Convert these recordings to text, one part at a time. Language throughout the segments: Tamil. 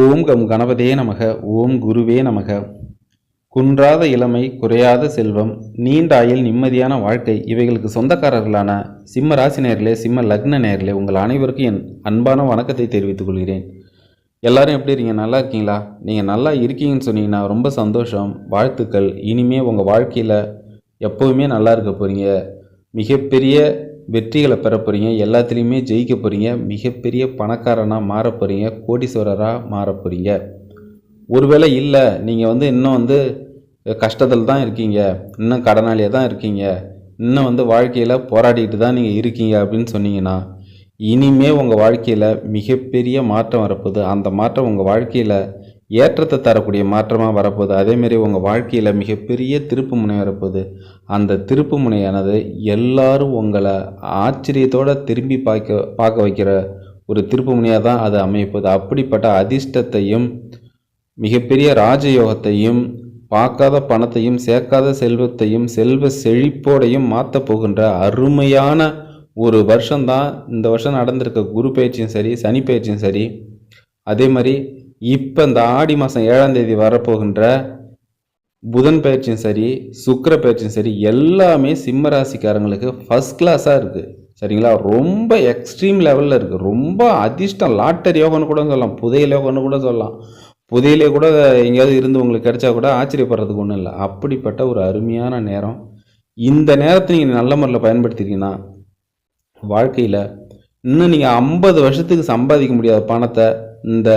ஓம் கம் கணபதே நமக ஓம் குருவே நமக. குன்றாத இளமை குறையாத செல்வம் நீண்ட ஆயில் நிம்மதியான வாழ்க்கை இவைகளுக்கு சொந்தக்காரர்களான சிம்ம ராசி நேர்களே சிம்ம லக்ன நேர்களே உங்கள் அனைவருக்கும் என் அன்பான வணக்கத்தை தெரிவித்துக் கொள்கிறேன். எல்லாரும் எப்படி இருக்கீங்க? நல்லா இருக்கீங்களா? நீங்கள் நல்லா இருக்கீங்கன்னு சொன்னீங்கன்னா ரொம்ப சந்தோஷம் வாழ்த்துக்கள். இனிமே உங்கள் வாழ்க்கையில் எப்போவுமே நல்லா இருக்க போகிறீங்க மிகப்பெரிய வெற்றிகளை பெற போகிறீங்க எல்லாத்துலேயுமே ஜெயிக்க போகிறீங்க மிகப்பெரிய பணக்காரனாக மாற போகிறீங்க கோடீஸ்வரராக மாற போகிறீங்க ஒருவேளை இல்லை நீங்கள் வந்து இன்னும் வந்து கஷ்டத்தில் தான் இருக்கீங்க இன்னும் கடனாளியாக தான் இருக்கீங்க இன்னும் வந்து வாழ்க்கையில் போராடிட்டு தான் நீங்கள் இருக்கீங்க அப்படின்னு சொன்னீங்கன்னா இனிமே உங்கள் வாழ்க்கையில் மிகப்பெரிய மாற்றம் வரப்போகுது. அந்த மாற்றம் உங்கள் வாழ்க்கையில் ஏற்றத்தை தரக்கூடிய மாற்றமாக வரப்போகுது. அதேமாரி உங்கள் வாழ்க்கையில் மிகப்பெரிய திருப்பு முனை வரப்போகுது. அந்த திருப்பு முனையானது எல்லாரும் உங்களை ஆச்சரியத்தோடு திரும்பி பார்க்க பார்க்க வைக்கிற ஒரு திருப்பு முனையாக தான் அது அமையப்போகுது அப்படிப்பட்ட அதிர்ஷ்டத்தையும் மிகப்பெரிய ராஜயோகத்தையும் பார்க்காத பணத்தையும் சேர்க்காத செல்வத்தையும் செல்வ செழிப்போடையும் மாற்ற போகின்ற அருமையான ஒரு வருஷம்தான் இந்த வருஷம் நடந்திருக்க குரு பயிற்சியும் சரி சனி பயிற்சியும் சரி. அதே மாதிரி இப்போ இந்த ஆடி மாதம் ஏழாம் தேதி வரப்போகின்ற புதன் பயிற்சியும் சரி சுக்கர பயிற்சியும் சரி எல்லாமே சிம்ம ராசிக்காரங்களுக்கு ஃபஸ்ட் கிளாஸாக இருக்குது சரிங்களா? ரொம்ப எக்ஸ்ட்ரீம் லெவலில் இருக்குது ரொம்ப அதிர்ஷ்டம். லாட்டரி யோகம்னு கூட சொல்லலாம். புதையல் யோகம்னு கூட சொல்லலாம். புதையிலே கூட எங்கேயாவது இருந்து உங்களுக்கு கிடைச்சா கூட ஆச்சரியப்படுறதுக்கு ஒன்றும் இல்லை. அப்படிப்பட்ட ஒரு அருமையான நேரம். இந்த நேரத்தை நீங்கள் நல்ல முறையில் பயன்படுத்திட்டீங்கன்னா வாழ்க்கையில் இன்னும் நீங்கள் ஐம்பது வருஷத்துக்கு சம்பாதிக்க முடியாத பணத்தை இந்த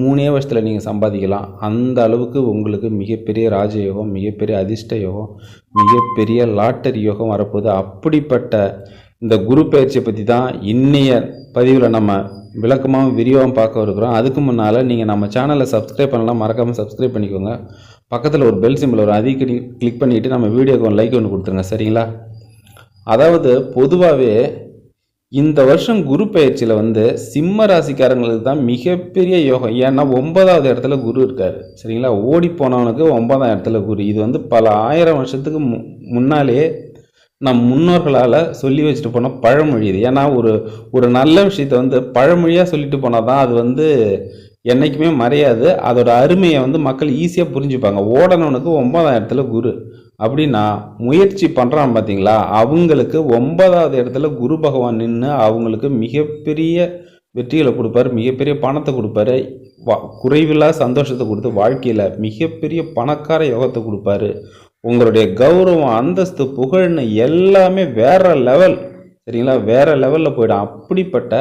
மூணே வருஷத்தில் நீங்கள் சம்பாதிக்கலாம். அந்த அளவுக்கு உங்களுக்கு மிகப்பெரிய ராஜயோகம் மிகப்பெரிய அதிர்ஷ்ட யோகம் மிகப்பெரிய லாட்டரி யோகம் வரப்போகுது. அப்படிப்பட்ட இந்த குரு பயிற்சியை பற்றி தான் இன்னைய பதிவில் நம்ம விளக்கமாக விரிவாகவும் பார்க்க இருக்கிறோம். அதுக்கு முன்னால் நீங்கள் நம்ம சேனலை சப்ஸ்கிரைப் பண்ணலாம். மறக்காமல் சப்ஸ்கிரைப் பண்ணிக்கோங்க. பக்கத்தில் ஒரு பெல் சிம்பிள் வரும் அதிக கிளிக் பண்ணிவிட்டு நம்ம வீடியோக்கு ஒன்று லைக் ஒன்று கொடுத்துருங்க. சரிங்களா? அதாவது பொதுவாகவே இந்த வருஷம் குரு பயிற்சியில் வந்து சிம்ம ராசிக்காரங்களுக்கு தான் மிகப்பெரிய யோகம். ஏன்னா ஒன்பதாவது இடத்துல குரு இருக்கார். சரிங்களா? ஓடி போனவனுக்கு ஒன்பதாம் இடத்துல குரு. இது வந்து பல ஆயிரம் வருஷத்துக்கு மு முன்னாலே நம் முன்னோர்களால் சொல்லி வச்சுட்டு போன பழமொழி இது. ஏன்னா ஒரு ஒரு நல்ல விஷயத்த வந்து பழமொழியாக சொல்லிட்டு போனால் தான் அது வந்து என்றைக்குமே மறையாது. அதோட அருமையை வந்து மக்கள் ஈஸியாக புரிஞ்சுப்பாங்க. ஓடனவனுக்கு ஒன்பதாம் இடத்துல குரு. அப்படின்னா முயற்சி பண்ணுறான் பார்த்தீங்களா அவங்களுக்கு ஒன்பதாவது இடத்துல குரு பகவான் நின்று அவங்களுக்கு மிகப்பெரிய வெற்றிகளை கொடுப்பாரு மிகப்பெரிய பணத்தை கொடுப்பாரு வா குறைவில்லா சந்தோஷத்தை கொடுத்து வாழ்க்கையில் மிகப்பெரிய பணக்கார யோகத்தை கொடுப்பாரு. உங்களுடைய கௌரவம் அந்தஸ்து புகழ்னு எல்லாமே வேற லெவல் சரிங்களா? வேற லெவலில் போயிடும். அப்படிப்பட்ட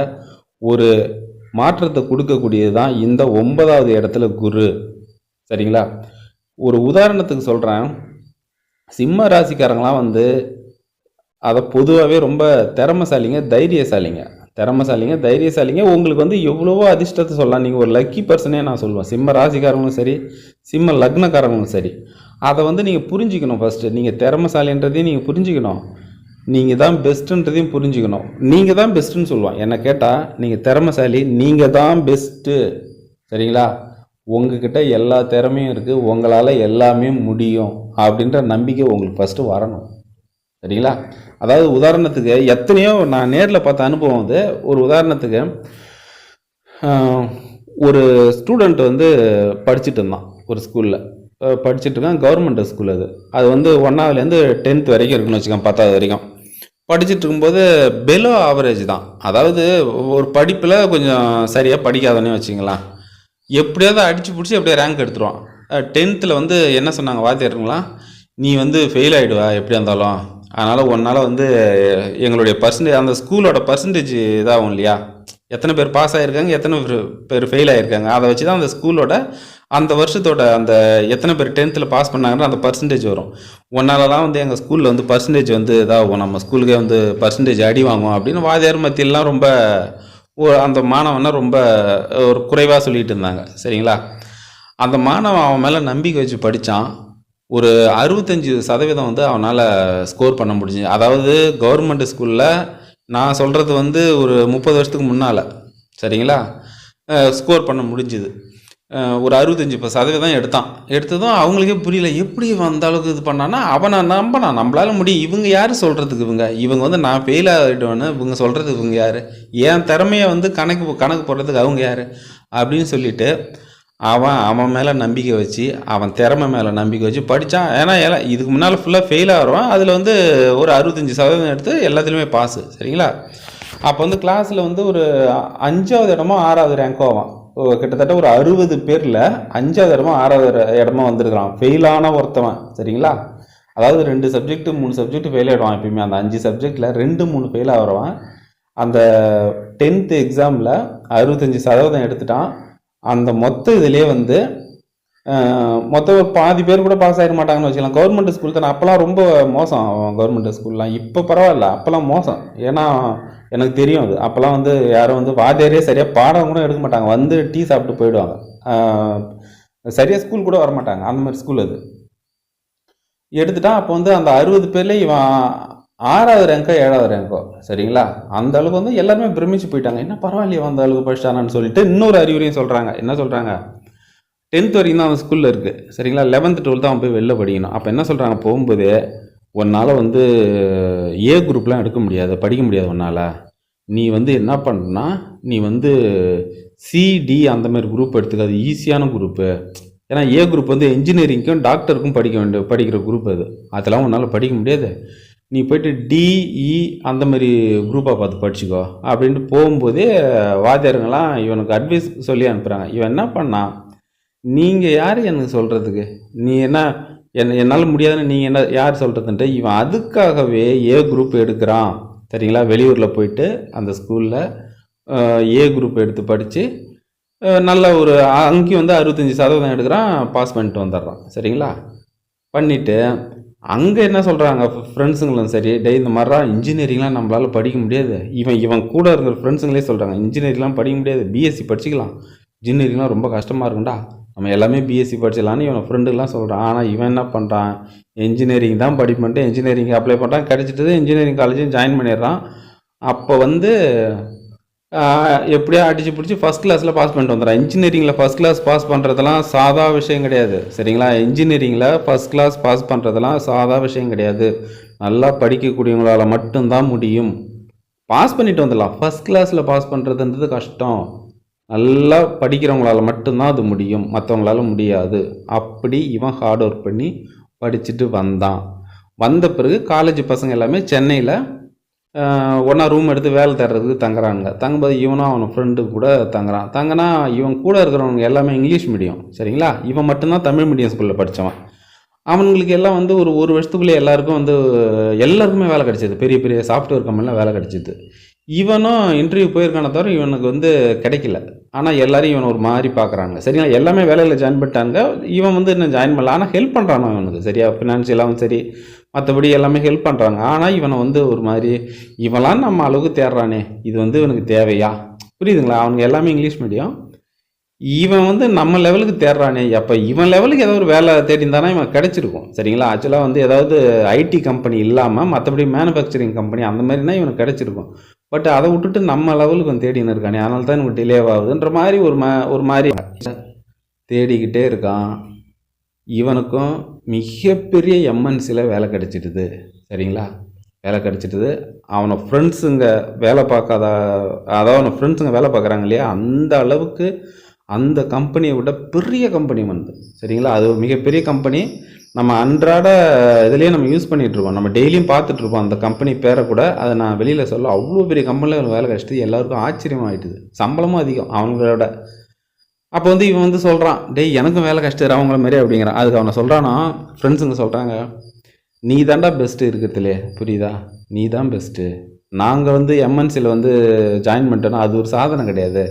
ஒரு மாற்றத்தை கொடுக்கக்கூடியது தான் இந்த ஒன்பதாவது இடத்துல குரு சரிங்களா? ஒரு உதாரணத்துக்கு சொல்கிறேன் சிம்ம ராசிக்காரங்களாம் வந்து அதை பொதுவாகவே ரொம்ப திறமசாலிங்க தைரியசாலிங்க. திறமசாலிங்க தைரியசாலிங்க. உங்களுக்கு வந்து எவ்வளவோ அதிர்ஷ்டத்தை சொல்லலாம். நீங்கள் ஒரு லக்கி பர்சனே நான் சொல்லுவேன் சிம்ம ராசிக்காரங்களும் சரி சிம்ம லக்னக்காரங்களும் சரி. அதை வந்து நீங்கள் புரிஞ்சுக்கணும் ஃபஸ்ட்டு நீங்கள் திறமசாலின்றதையும் நீங்கள் புரிஞ்சுக்கணும். நீங்கள் தான் பெஸ்ட்டுன்றதையும் புரிஞ்சுக்கணும். நீங்கள் தான் பெஸ்ட்டுன்னு சொல்லுவோம் என்னை கேட்டால் நீங்கள் திறமசாலி நீங்கள் தான் பெஸ்ட்டு சரிங்களா? உங்ககிட்ட எல்லா திறமையும் இருக்குது உங்களால் எல்லாமே முடியும். அப்படின்ற நம்பிக்கை உங்களுக்கு ஃபஸ்ட்டு வரணும். சரிங்களா? அதாவது உதாரணத்துக்கு எத்தனையோ நான் நேரில் பார்த்த அனுபவம் வந்து ஒரு உதாரணத்துக்கு ஒரு ஸ்டூடெண்ட் வந்து படிச்சுட்டு இருந்தான் ஒரு ஸ்கூலில் படிச்சுட்டு இருக்கான் கவர்மெண்ட் ஸ்கூல் அது. அது வந்து ஒன்றாவதுலேருந்து டென்த் வரைக்கும் இருக்குன்னு வச்சுக்கோங்க பத்தாவது வரைக்கும். படிச்சுட்டு இருக்கும்போது பெலோ ஆவரேஜ் தான். அதாவது ஒரு படிப்பில் கொஞ்சம் சரியாக படிக்காதனே வச்சுங்களேன் எப்படியாவது அடித்து பிடிச்சி அப்படியே ரேங்க் எடுத்துருவான். டென்த்தில் வந்து என்ன சொன்னாங்க வாத்தியாருங்களா நீ வந்து ஃபெயில் ஆகிடுவா எப்படியா இருந்தாலும். அதனால் உன்னால் வந்து எங்களுடைய பர்சன்டேஜ் அந்த ஸ்கூலோட பர்சன்டேஜ் இதாகும் இல்லையா? எத்தனை பேர் பாஸ் ஆகிருக்காங்க எத்தனை பேர் ஃபெயில் ஆகிருக்காங்க அதை வச்சு தான் அந்த ஸ்கூலோட அந்த வருஷத்தோட அந்த எத்தனை பேர் டென்த்தில் பாஸ் பண்ணாங்கன்னா அந்த பர்சன்டேஜ் வரும். ஒன்னாலலாம் வந்து எங்கள் ஸ்கூலில் வந்து பர்சன்டேஜ் வந்து இதாகும். நம்ம ஸ்கூலுக்கே வந்து பர்சன்டேஜ் அடி வாங்குவோம் அப்படின்னு வாத்தியார் மத்தியெல்லாம் ரொம்ப அந்த மாணவனை ரொம்ப ஒரு குறைவாக சொல்லிட்டு இருந்தாங்க. சரிங்களா? அந்த மாணவன் அவன் மேலே நம்பிக்கை வச்சு படித்தான் ஒரு அறுபத்தஞ்சு சதவீதம் வந்து அவனால் ஸ்கோர் பண்ண முடிஞ்சுது அதாவது கவர்மெண்ட் ஸ்கூலில் நான் சொல்கிறது வந்து ஒரு முப்பது வருஷத்துக்கு முன்னால். சரிங்களா? ஸ்கோர் பண்ண முடிஞ்சுது. ஒரு அறுபத்தஞ்சு இப்போ சதவீதம் எடுத்தான். எடுத்ததும் அவங்களுக்கே புரியல எப்படி அந்த அளவுக்கு இது பண்ணான்னா அவனை நம்பினான் நம்மளால முடியும். இவங்க யார் சொல்கிறதுக்கு இவங்க? இவங்க வந்து நான் ஃபெயில் ஆகிடுவேன்னு இவங்க சொல்கிறதுக்கு இவங்க யார்? என் திறமையை வந்து கணக்கு கணக்கு போடுறதுக்கு அவங்க யார்? அப்படின்னு சொல்லிட்டு அவன் அவன் மேலே நம்பிக்கை வச்சு அவன் திறமை மேலே நம்பிக்கை வச்சு படித்தான் ஏன்னா எல்லாம் இதுக்கு முன்னால் ஃபுல்லாக ஃபெயில் ஆகிறோம் அதில் வந்து ஒரு அறுபத்தஞ்சி சதவீதம் எடுத்து எல்லாத்துலேயுமே பாஸு சரிங்களா? அப்போ வந்து கிளாஸில் வந்து ஒரு அஞ்சாவது இடமோ ஆறாவது ரேங்கோ அவன். கிட்டத்தட்ட ஒரு அறுபது பேரில் அஞ்சாவது இடமோ ஆறாவது இடமோ வந்திருக்கிறான். ஃபெயிலான ஒருத்தவன் சரிங்களா? அதாவது ரெண்டு சப்ஜெக்ட் மூணு சப்ஜெக்ட் ஃபெயில் ஆகிடுவான் எப்பயுமே. அந்த அஞ்சு சப்ஜெக்டில் ரெண்டு மூணு ஃபெயில் ஆகிறவன் அந்த டென்த்து எக்ஸாமில் அறுபத்தஞ்சி சதவீதம் எடுத்துட்டான். அந்த மொத்த இதுலேயே வந்து மொத்த மொத்தம் ஒரு பாதி பேர் கூட பாஸ் ஆகிட மாட்டாங்கன்னு வச்சுக்கலாம். கவர்மெண்ட் ஸ்கூல் தானே. அப்போல்லாம் ரொம்ப மோசம் கவர்மெண்ட் ஸ்கூல்லாம் இப்போ பரவாயில்ல. அப்போல்லாம் மோசம். ஏன்னா எனக்கு தெரியும் அது. அப்போல்லாம் வந்து யாரும் வந்து வாத்தியாரே சரியாக பாடம் கூட எடுக்க மாட்டாங்க. வந்து டீ சாப்பிட்டு போயிடுவாங்க. சரியாக ஸ்கூல் கூட வர மாட்டாங்க அந்த மாதிரி ஸ்கூல் அது. எடுத்துட்டா அப்போ வந்து அந்த அறுபது பேர்ல இவன் ஆறாவது ரேங்கோ ஏழாவது ரேங்கோ சரிங்களா? அந்த அளவுக்கு வந்து எல்லாருமே பிரமிச்சு போயிட்டாங்க. என்ன பரவாயில்லையே அந்த அளவுக்கு படிச்சிட்டானான்னு சொல்லிட்டு இன்னொரு அறிவுரையும் சொல்கிறாங்க என்ன சொல்கிறாங்க டென்த் வரைக்கும் தான் அவன் ஸ்கூலில் இருக்குது சரிங்களா? லெவன்த்து டுவெல்த்து அவன் போய் வெளில படிக்கணும். அப்போ என்ன சொல்கிறாங்க போகும்போது உன்னால் வந்து ஏ குரூப்லாம் எடுக்க முடியாது படிக்க முடியாது உன்னால். நீ வந்து என்ன பண்ணுனா நீ வந்து சிடி அந்த மாதிரி குரூப் எடுத்துக்க அது ஈஸியான குரூப்பு ஏன்னா ஏ குரூப் வந்து இன்ஜினியரிங்க்கும் டாக்டருக்கும் படிக்க வேண்டிய படிக்கிற குரூப் அது. அதெல்லாம் உன்னால் படிக்க முடியாது. நீ போயிட்டு டிஇ e அந்த மாதிரி குரூப்பாக பார்த்து படிச்சுக்கோ. அப்படின்ட்டு போகும்போதே வாத்தியாருங்களாம் இவனுக்கு அட்வைஸ் சொல்லி அனுப்புகிறாங்க இவன் என்ன பண்ணான் நீங்கள் யார் எனக்கு சொல்கிறதுக்கு நீ என்ன என்ன என்னால் முடியாதுன்னு நீங்கள் என்ன யார் சொல்கிறதுன்ட்டு இவன் அதுக்காகவே ஏ குரூப் எடுக்கிறான். சரிங்களா? வெளியூரில் போயிட்டு அந்த ஸ்கூலில் ஏ குரூப் எடுத்து படித்து நல்ல ஒரு அங்கேயும் வந்து அறுபத்தஞ்சி சதவீதம் எடுக்கிறான். பாஸ் பண்ணிட்டு வந்துடுறான். சரிங்களா? பண்ணிவிட்டு அங்கே என்ன சொல்கிறாங்க ஃப்ரெண்ட்ஸுங்களும் சரி டே இந்த மாதிரிலாம் இன்ஜினியரிங்லாம் நம்மளால படிக்க முடியாது. இவன் இவன் கூட இருக்கிற ஃப்ரெண்ட்ஸுங்களே சொல்கிறாங்க இன்ஜினியரிங்லாம் படிக்க முடியாது. பிஎஸ்சி படிச்சுக்கலாம். இன்ஜினியரிங்லாம் ரொம்ப கஷ்டமாக இருக்கும்டா. நம்ம எல்லாமே பிஎஸ்சி படிச்சிடலான்னு இவன் ஃப்ரெண்டுலாம் சொல்கிறான் ஆனால் இவன் என்ன பண்ணுறான் இன்ஜினியரிங் தான் படிப்புன்ட்டு இன்ஜினியரிங் அப்ளை பண்ணுறான் கிடச்சிட்டு இன்ஜினியரிங் காலேஜும் ஜாயின் பண்ணிடுறான். அப்போ வந்து எப்படியோ அடிச்சு பிடிச்சி ஃபஸ்ட் கிளாஸில் பாஸ் பண்ணிட்டு வந்துடுறான் இன்ஜினியரிங்கில் ஃபஸ்ட் கிளாஸ் பாஸ் பண்ணுறதெல்லாம் சாதா விஷயம் கிடையாது. சரிங்களா? இன்ஜினியரிங்கில் ஃபஸ்ட் கிளாஸ் பாஸ் பண்ணுறதெல்லாம் சாதா விஷயம் கிடையாது. நல்லா படிக்கக்கூடியவங்களால் மட்டும்தான் முடியும். பாஸ் பண்ணிட்டு வந்துடலாம். ஃபஸ்ட் கிளாஸில் பாஸ் பண்ணுறதுன்றது கஷ்டம். நல்லா படிக்கிறவங்களால மட்டும்தான் அது முடியும். மற்றவங்களால முடியாது. அப்படி இவன் ஹார்ட் ஒர்க் பண்ணி படிச்சுட்டு வந்தான். வந்த பிறகு காலேஜ் பசங்க எல்லாமே சென்னையில் ஒன்றா ரூம் எடுத்து வேலை தேடுறதுக்கு தங்குறானுங்க தங்கும்போது இவனும் அவன் ஃப்ரெண்டு கூட தங்குறான். தங்கினா இவன் கூட இருக்கிறவங்க எல்லாமே இங்கிலீஷ் மீடியம் சரிங்களா? இவன் மட்டும்தான் தமிழ் மீடியம் ஸ்கூலில் படித்தவன் அவனுங்களுக்கு எல்லாம் வந்து ஒரு ஒரு வருஷத்துக்குள்ளே எல்லாருக்கும் வந்து எல்லாருக்குமே வேலை கிடைச்சிது. பெரிய பெரிய சாஃப்ட்வேர் கம்பெனியில் வேலை கிடைச்சிது. இவனும் இன்டர்வியூ போயிருக்கான தவிர இவனுக்கு வந்து கிடைக்கல. ஆனால் எல்லாரும் இவன் ஒரு மாதிரி பார்க்குறாங்க. சரிங்களா? எல்லாமே வேலையில் ஜாயின் பண்ணிட்டாங்க. இவன் வந்து இன்னும் ஜாயின் பண்ணல. ஆனால் ஹெல்ப் பண்ணுறான் இவனுக்கு. சரியா? ஃபினான்ஷியலாகவும் சரி. மற்றபடி எல்லாமே ஹெல்ப் பண்ணுறாங்க ஆனால் இவனை வந்து ஒரு மாதிரி இவெல்லாம் நம்ம அளவுக்கு தேடுறானே இது வந்து இவனுக்கு தேவையா? புரியுதுங்களா? அவனுக்கு எல்லாமே இங்கிலீஷ் மீடியம் இவன் வந்து நம்ம லெவலுக்கு தேடுறானே அப்போ இவன் லெவலுக்கு ஏதோ ஒரு வேலை தேடிந்தானா இவன் கிடச்சிருக்கும். சரிங்களா? ஆக்சுவலாக வந்து ஏதாவது ஐடி கம்பெனி இல்லாமல் மற்றபடி மேனுஃபேக்சரிங் கம்பெனி அந்த மாதிரினா இவனுக்கு கிடச்சிருக்கும். பட் அதை விட்டுட்டு நம்ம லெவலுக்கு வந்து தேடின்னு இருக்கானே அதனால தான் இவனுக்கு டிலே ஆகுதுன்ற மாதிரி ஒரு மா ஒரு மாதிரி தேடிக்கிட்டே இருக்கான். இவனுக்கும் மிகப்பெரிய எம்என்சியில் வேலை கிடைச்சிட்டுது. சரிங்களா? வேலை கிடச்சிடுது அவனை ஃப்ரெண்ட்ஸுங்க வேலை பார்க்காத அதாவது அவனை ஃப்ரெண்ட்ஸுங்க வேலை பார்க்குறாங்க இல்லையா? அந்த அளவுக்கு அந்த கம்பெனியை விட பெரிய கம்பெனி வந்து. சரிங்களா? அது ஒரு மிகப்பெரிய கம்பெனி நம்ம அன்றாட இதுலேயே நம்ம யூஸ் பண்ணிகிட்ருக்கோம் நம்ம டெய்லியும் பார்த்துட்ருப்போம் அந்த கம்பெனி பேரை கூட. அதை நான் வெளியில் சொல்ல அவ்வளோ பெரிய கம்பெனியில் வேலை கிடச்சிட்டு எல்லாருக்கும் ஆச்சரியமாயிட்டுது. சம்பளமும் அதிகம். அவங்களோட அப்போ வந்து இவன் வந்து சொல்கிறான் டேய் எனக்கும் வேலை கஷ்டம் அவங்கள மாதிரி அப்படிங்கிறான் அதுக்கு அவனை சொல்கிறானா ஃப்ரெண்ட்ஸுங்க சொல்கிறாங்க நீ தாண்டா பெஸ்ட்டு இருக்கிறதுலே புரியுதா? நீ தான் பெஸ்ட்டு நாங்கள் வந்து எம்என்சியில் வந்து ஜாயின் பண்ணிட்டோன்னா அது ஒரு சாதனை கிடையாது.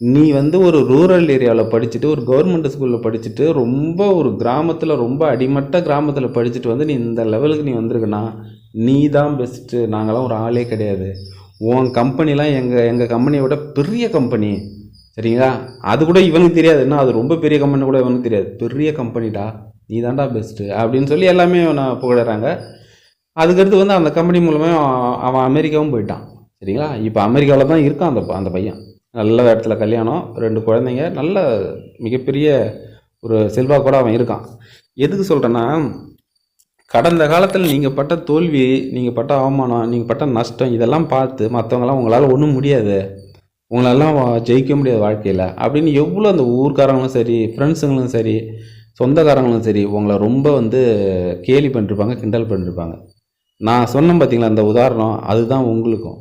நீ வந்து ஒரு ரூரல் ஏரியாவில் படிச்சுட்டு ஒரு கவர்மெண்ட் ஸ்கூலில் படிச்சுட்டு ரொம்ப ஒரு கிராமத்தில் ரொம்ப அடிமட்ட கிராமத்தில் படிச்சுட்டு வந்து நீ இந்த லெவலுக்கு நீ வந்திருக்கனா நீ தான் பெஸ்ட்டு நாங்களாம் ஒரு ஆளே கிடையாது. உன் கம்பெனிலாம் எங்கள் எங்கள் கம்பெனியை விட பெரிய கம்பெனி சரிங்களா? அது கூட இவனுக்கு தெரியாது. என்ன அது ரொம்ப பெரிய கம்பெனி கூட இவனுக்கு தெரியாது. பெரிய கம்பெனிடா நீ தான்டா பெஸ்ட்டு அப்படின்னு சொல்லி எல்லாமே அவனை புகழறாங்க. அதுக்கடுத்து வந்து அந்த கம்பெனி மூலமே அவன் அமெரிக்காவும் போயிட்டான். சரிங்களா? இப்போ அமெரிக்காவில் தான் இருக்கான் அந்த ப- அந்த பையன். நல்ல இடத்துல கல்யாணம் ரெண்டு குழந்தைங்க நல்ல மிகப்பெரிய ஒரு செல்வா கூட அவன் இருக்கான். எதுக்கு சொல்கிறேன்னா கடந்த காலத்தில் நீங்கள் பட்ட தோல்வி நீங்கள் பட்ட அவமானம் நீங்கள் பட்ட நஷ்டம் இதெல்லாம் பார்த்து மற்றவங்களாம் உங்களால் ஒன்றும் முடியாது. உங்களெல்லாம் ஜெயிக்க முடியாது வாழ்க்கையில் அப்படின்னு எவ்வளோ அந்த ஊர்க்காரங்களும் சரி ஃப்ரெண்ட்ஸுங்களும் சரி சொந்தக்காரங்களும் சரி உங்களை ரொம்ப வந்து கேலி பண்ணிருப்பாங்க கிண்டல் பண்ணிருப்பாங்க. நான் சொன்னேன் பார்த்தீங்களா அந்த உதாரணம் அதுதான் உங்களுக்கும்.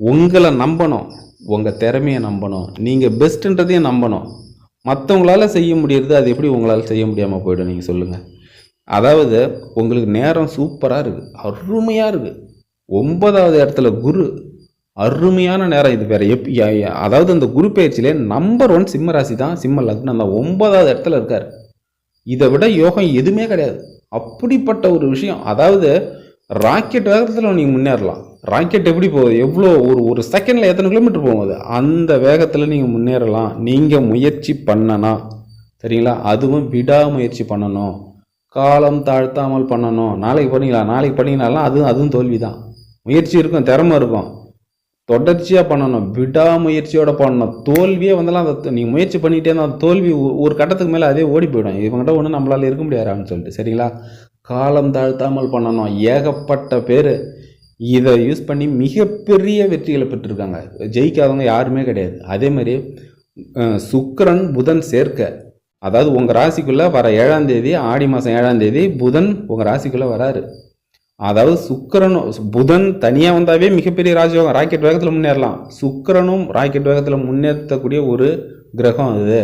உங்களை நம்பணும் உங்கள் திறமையை நம்பணும் நீங்கள் பெஸ்ட்டுன்றதையும் நம்பணும். மற்றவங்களால் செய்ய முடியறது அது எப்படி உங்களால் செய்ய முடியாமல் போயிடும் நீங்கள் சொல்லுங்கள் அதாவது உங்களுக்கு நேரம் சூப்பராக இருக்குது அருமையாக இருக்குது ஒன்பதாவது இடத்துல குரு அருமையான நேரம் இது வேறு. எப் அதாவது அந்த குரு பயிற்சியிலே நம்பர் ஒன் சிம்ம ராசி தான் சிம்ம லக்னம் தான். ஒன்பதாவது இடத்துல இருக்கார். இதை விட யோகம் எதுவுமே கிடையாது. அப்படிப்பட்ட ஒரு விஷயம். அதாவது ராக்கெட் வேகத்தில் நீங்கள் முன்னேறலாம். ராக்கெட் எப்படி போகுது? எவ்வளோ ஒரு ஒரு செகண்டில் எத்தனை கிலோமீட்டர் போகுது? அந்த வேகத்தில் நீங்கள் முன்னேறலாம். நீங்கள் முயற்சி பண்ணனா. சரிங்களா? அதுவும் விடாமுயற்சி பண்ணணும். காலம் தாழ்த்தாமல் பண்ணணும். நாளைக்கு பண்ணிக்கலாம். நாளைக்கு பண்ணீங்கனாலாம் அதுவும் அதுவும் தோல்வி தான் முயற்சி இருக்கும் திறமை இருக்கும். தொடர்ச்சியாக பண்ணணும். விடாமுயற்சியோட பண்ணணும். தோல்வியே வந்தாலும் அந்த நீங்கள் முயற்சி பண்ணிக்கிட்டே இருந்தால் அந்த தோல்வி ஒரு கட்டத்துக்கு மேலே அதே ஓடி போயிடும். இவங்ககிட்ட ஒன்றும் நம்மளால் இருக்க முடியாதுன்னு சொல்லிட்டு. சரிங்களா? காலம் தாழ்த்தாமல் பண்ணணும். ஏகப்பட்ட பேர் இதை யூஸ் பண்ணி மிகப்பெரிய வெற்றிகளை பெற்றிருக்காங்க. ஜெயிக்காதவங்க யாருமே கிடையாது. அதே மாதிரி சுக்கரன் புதன் சேர்க்க. அதாவது உங்கள் ராசிக்குள்ளே வர ஏழாம் தேதி ஆடி மாதம் ஏழாம் தேதி புதன் உங்கள் ராசிக்குள்ளே வராரு. அதாவது சுக்கரனும் புதன் தனியாக வந்தாவே மிகப்பெரிய ராஜயோகம் ராக்கெட் வேகத்தில் முன்னேறலாம். சுக்கரனும் ராக்கெட் வேகத்தில் முன்னேற்றக்கூடிய ஒரு கிரகம் அது.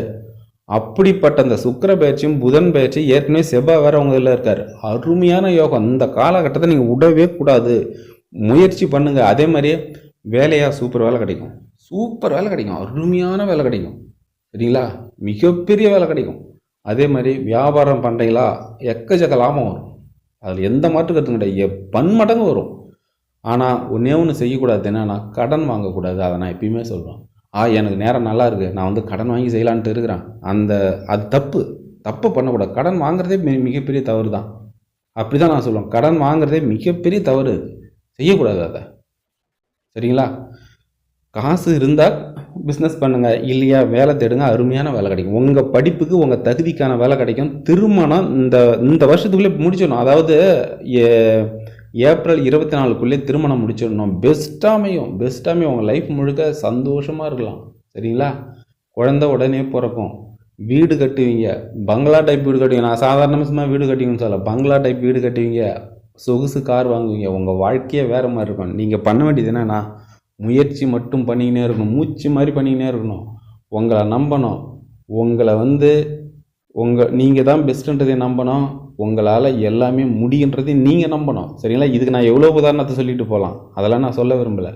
அப்படிப்பட்ட அந்த சுக்கர பயிற்சியும் புதன் பயிற்சி ஏற்கனவே செவ்வாய் வேற உங்க இதில் இருக்கார். அருமையான யோகம். இந்த காலகட்டத்தை நீங்கள் விடவே கூடாது. முயற்சி பண்ணுங்க. அதே மாதிரியே வேலையாக சூப்பர் வேலை கிடைக்கும். சூப்பர் வேலை கிடைக்கும். அருமையான வேலை கிடைக்கும். சரிங்களா? மிகப்பெரிய வேலை கிடைக்கும். அதே மாதிரி வியாபாரம் பண்ணுறீங்களா எக்கச்சக்க லாபம் வரும். அதில் எந்த மாற்று கருத்தும் கிடையாது. எ- பன்மடங்கு வரும். ஆனால் ஒன்றே ஒன்று செய்யக்கூடாது. என்னன்னா கடன் வாங்கக்கூடாது. அதை நான் எப்பயுமே சொல்கிறேன் ஆ எனக்கு நேரம் நல்லா இருக்குது நான் வந்து கடன் வாங்கி செய்யலான்ட்டு இருக்கிறேன். அந்த அது தப்பு. தப்பு பண்ணக்கூடாது. கடன் வாங்குறதே மி மிகப்பெரிய தவறு தான். அப்படி தான் நான் சொல்லுவேன். கடன் வாங்குறதே மிகப்பெரிய தவறு. அது. செய்யக்கூடாது அதை. சரிங்களா? காசு இருந்தால் பிஸ்னஸ் பண்ணுங்கள் இல்லையா வேலை தேடுங்க அருமையான வேலை கிடைக்கும். உங்கள் படிப்புக்கு உங்கள் தகுதிக்கான வேலை கிடைக்கும். திருமணம் இந்த இந்த வருஷத்துக்குள்ளே முடிச்சிடணும். அதாவது ஏ- ஏப்ரல் இருபத்தி நாலுக்குள்ளே திருமணம் முடிச்சிடணும். பெஸ்ட்டாமையும் பெஸ்ட்டாமையும் பெஸ்ட்டாக உங்கள் லைஃப் முழுக்க சந்தோஷமாக இருக்கலாம். சரிங்களா? குழந்தை உடனே பிறக்கும். வீடு கட்டுவீங்க. பங்களா டைப் வீடு கட்டுவீங்க. நான் சாதாரணமாக வீடு கட்டுவீங்கன்னு சொல்ல பங்களா டைப் வீடு கட்டுவீங்க. சொகுசு கார் வாங்குவீங்க. உங்கள் வாழ்க்கையே வேறு மாதிரி இருக்கும். நீங்கள் பண்ண வேண்டியது என்னன்னா முயற்சி மட்டும் பண்ணிக்கினே இருக்கணும். மூச்சு மாதிரி பண்ணிக்கினே இருக்கணும். உங்களை நம்பணும். உங்களை வந்து உங்கள் நீங்கள் தான் பெஸ்ட்டுன்றதை நம்பணும். உங்களால் எல்லாமே முடியுன்றதை நீங்கள் நம்பணும். சரிங்களா? இதுக்கு நான் எவ்வளோ உதாரணத்தை சொல்லிட்டு போகலாம். அதெல்லாம் நான் சொல்ல விரும்பலை.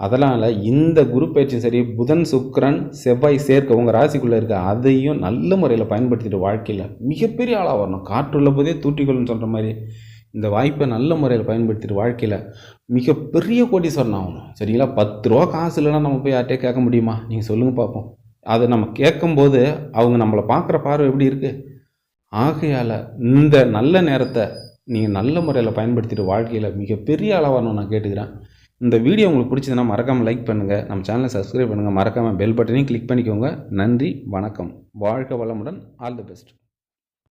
அதனால் இந்த குரு பயிற்சியும் சரி புதன் சுக்கரன் செவ்வாய் சேர்க்க உங்கள் ராசிக்குள்ளே இருக்க அதையும் நல்ல முறையில் பயன்படுத்திட்டு வாழ்க்கையில் மிகப்பெரிய ஆளாக வரணும். காற்றுள்ள போதே தூட்டிக்கொள்ளுன்னு சொல்கிற மாதிரி இந்த வாய்ப்பை நல்ல முறையில் பயன்படுத்திட்டு வாழ்க்கையில் மிகப்பெரிய கோடீஸ்வரன் ஆகணும் சரிங்களா? பத்து ரூபா காசு இல்லைன்னா நம்ம போய் யார்கிட்டயே கேட்க முடியுமா? நீங்கள் சொல்லுங்கள் பார்ப்போம். அதை நம்ம கேட்கும்போது அவங்க நம்மளை பார்க்குற பார்வை எப்படி இருக்குது ஆகையால் இந்த நல்ல நேரத்தை நீங்கள் நல்ல முறையில் பயன்படுத்திட்டு வாழ்க்கையில் மிகப்பெரிய அளவானு நான் கேட்டுக்கிறேன். இந்த வீடியோ உங்களுக்கு பிடிச்சதுன்னா மறக்காமல் லைக் பண்ணுங்கள் நம்ம சேனலை சப்ஸ்கிரைப் பண்ணுங்கள் மறக்காமல் பெல் பட்டனையும் கிளிக் பண்ணிக்கோங்க. நன்றி வணக்கம். வாழ்க வளமுடன். All the best